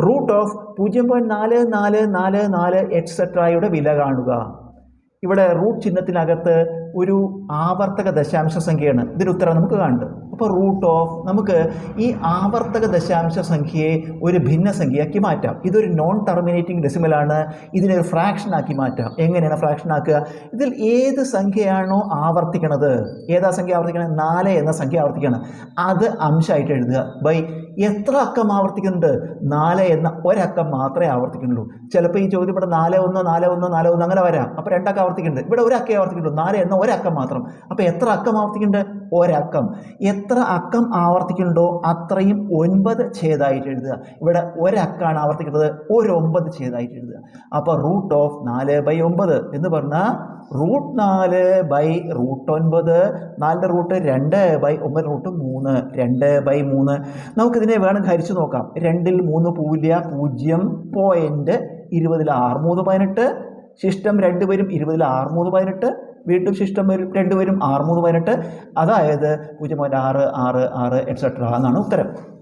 Root of പൂജ്യം point നാല് നാല് നാല് നാല് എക്സെട്രായുടെ വില കാണുക. ഇവിടെ റൂട്ട് ചിഹ്നത്തിനകത്ത് ഒരു ആവർത്തക ദശാംശ സംഖ്യയാണ്. ഇതിന്റെ ഉത്തരം നമുക്ക് കാണുന്നുണ്ട്. അപ്പോൾ റൂട്ട് ഓഫ് നമുക്ക് ഈ ആവർത്തക ദശാംശ സംഖ്യയെ ഒരു ഭിന്ന സംഖ്യയാക്കി മാറ്റാം. ഇതൊരു നോൺ ടെർമിനേറ്റിംഗ് ഡെസിമലാണ് ഇതിനെ ഒരു ഫ്രാക്ഷൻ ആക്കി മാറ്റാം. എങ്ങനെയാണ് ഫ്രാക്ഷൻ ആക്കുക? ഇതിൽ ഏത് സംഖ്യയാണോ ആവർത്തിക്കണത്? ഏതാ സംഖ്യ ആവർത്തിക്കണത്? നാല് എന്ന സംഖ്യ ആവർത്തിക്കണം അത് അംശമായിട്ട് എഴുതുക. ബൈ എത്ര അക്കം ആവർത്തിക്കുന്നുണ്ട്? നാല് എന്ന ഒരക്കം മാത്രമേ ആവർത്തിക്കുന്നുള്ളൂ. ചിലപ്പോൾ ഈ ചോദ്യം ഇവിടെ നാല് ഒന്ന് നാല് ഒന്ന് നാല് ഒന്ന് അങ്ങനെ വരാം. അപ്പോൾ രണ്ടക്കം ആവർത്തിക്കുന്നുണ്ട്. ഇവിടെ ഒരക്കേ ആവർത്തിക്കുന്നുള്ളൂ. നാല് എന്ന ഒരക്കം മാത്രം. അപ്പോൾ എത്ര അക്കം ആവർത്തിക്കുന്നുണ്ട്? ഒരക്കം. എത്ര അക്കം ആവർത്തിക്കുന്നുണ്ടോ അത്രയും ഒൻപത് ഛേദമായിട്ട് എഴുതുക. ഇവിടെ ഒരക്കാണ് ആവർത്തിക്കുന്നത് ഒരു ഒമ്പത് ഛേദമായിട്ട് എഴുതുക. അപ്പോൾ റൂട്ട് ഓഫ് നാല് ബൈ ഒമ്പത് എന്ന് പറഞ്ഞാൽ റൂട്ട് നാല് ബൈ റൂട്ട് ഒൻപത് നാലിന്റെ റൂട്ട് രണ്ട് ബൈ ഒമ്പത് റൂട്ട് മൂന്ന് രണ്ട് ബൈ മൂന്ന്. നമുക്കിതിനെ വേണം ഹരിച്ചു നോക്കാം. രണ്ടിൽ മൂന്ന് പൂജ്യ പൂജ്യം പോയിന്റ് ഇരുപതിൽ ആറ് മൂന്ന് പതിനെട്ട്. ശിഷ്ടം രണ്ട് വരും ഇരുപതിൽ ആറ് മൂന്ന് പതിനെട്ട്. വീണ്ടും ശിഷ്ടം വരും രണ്ടുപേരും ആറ് മൂന്ന് പതിനെട്ട്. അതായത് പൂജ്യം പോയിന്റ് ആറ് ആറ് ആറ് എക്സെട്ര എന്നാണ് ഉത്തരം.